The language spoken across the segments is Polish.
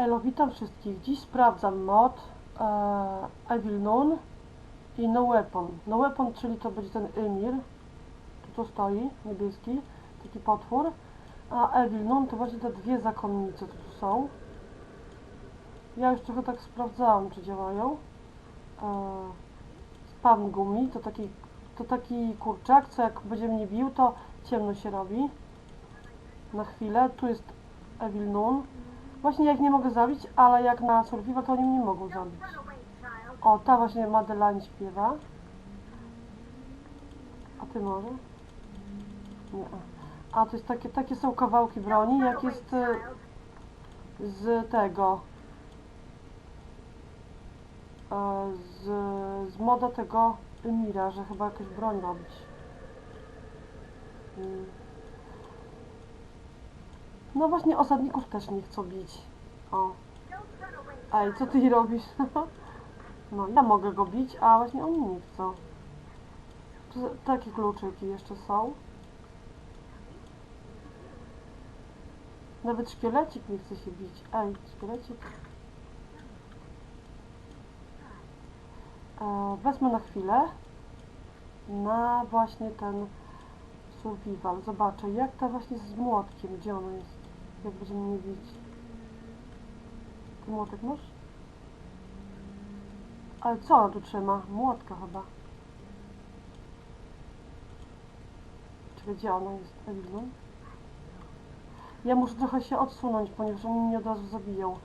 Elo, witam wszystkich. Dziś sprawdzam mod e, Evil Noon i No Weapon. No Weapon, czyli to będzie ten Emir. Tu to stoi, niebieski, taki potwór. A Evil Noon to właśnie te dwie zakonnice, co tu są. Ja już trochę tak sprawdzałam, czy działają. E, spam gumi, to taki, to taki kurczak, co jak będzie mnie bił, to ciemno się robi. Na chwilę. Tu jest Evil Noon. Właśnie jak nie mogę zabić, ale jak na survival to oni mnie mogą zabić. O, ta właśnie Madeline śpiewa. A ty może? Nie. A to jest takie, takie są kawałki broni, jak jest e, z tego. e, Z, z moda tego Emira, że chyba jakąś broń robić. No właśnie osadników też nie chcą bić. O. Ej, co ty robisz? No, ja mogę go bić, a właśnie oni nie chcą. Takie kluczyki jeszcze są. Nawet szkielecik nie chce się bić. Ej, szkielecik. E, wezmę na chwilę na właśnie ten survival. Zobaczę, jak ta właśnie z młotkiem, gdzie ona jest. Jak będziemy bić. Ty młotek masz? Ale co ona tu trzyma? Młotka chyba. Czekaj, gdzie ona jest? Ewilą? Ja muszę trochę się odsunąć, ponieważ oni mnie od razu zabiją.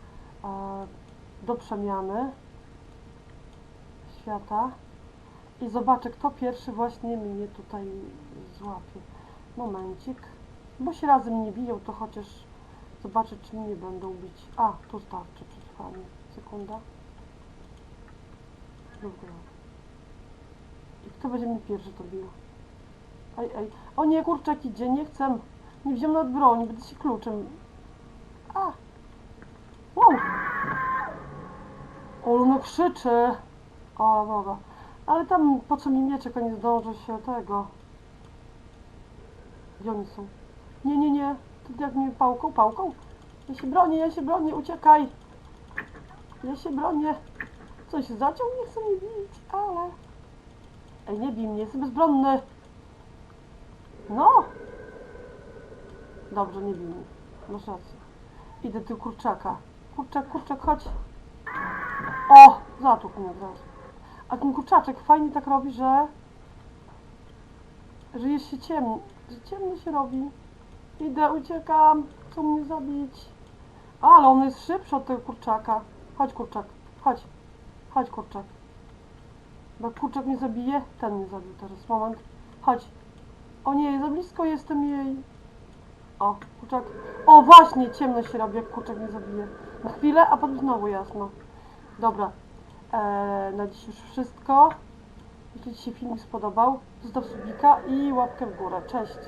E, do przemiany świata. I zobaczę, kto pierwszy właśnie mnie tutaj złapie. Momencik. Bo się razem nie biją, to chociaż zobaczę, czy mnie będą bić. A, tu starczy przetrwanie. Sekunda. Dobra. I kto będzie mi pierwszy to bił? Ej, ej. O nie, kurczak idzie, nie chcę. Nie wziąłem nad broń, będę się kluczem. A! Wow! O, no krzyczy! O, dobra. Ale tam po co mi mieczek, a nie zdążę się tego. Gdzie oni są? Nie, nie, nie. Jak mnie pałką, pałką? Ja się bronię, ja się bronię, uciekaj! Ja się bronię. Coś zaciął, nie chce mnie bić, ale... Ej, nie bij mnie, jestem bezbronny. No! Dobrze, nie bij mnie. Masz rację. Idę tu kurczaka. Kurczak, kurczak, chodź. O! Zatłukł mnie od. A ten kurczaczek fajnie tak robi, że... Że jest się ciemno. Że ciemno się robi. Idę, uciekam. Chcą mnie zabić. Ale on jest szybszy od tego kurczaka. Chodź kurczak, chodź. Chodź kurczak. Bo kurczak mnie zabije, ten mnie zabił teraz. Moment. Chodź. O nie, za blisko jestem jej. O, kurczak. O, właśnie, ciemno się robi, jak kurczak mnie zabije. Na chwilę, a potem znowu jasno. Dobra. Eee, na dziś już wszystko. Jeśli Ci się filmik spodobał, zostaw subika i łapkę w górę. Cześć!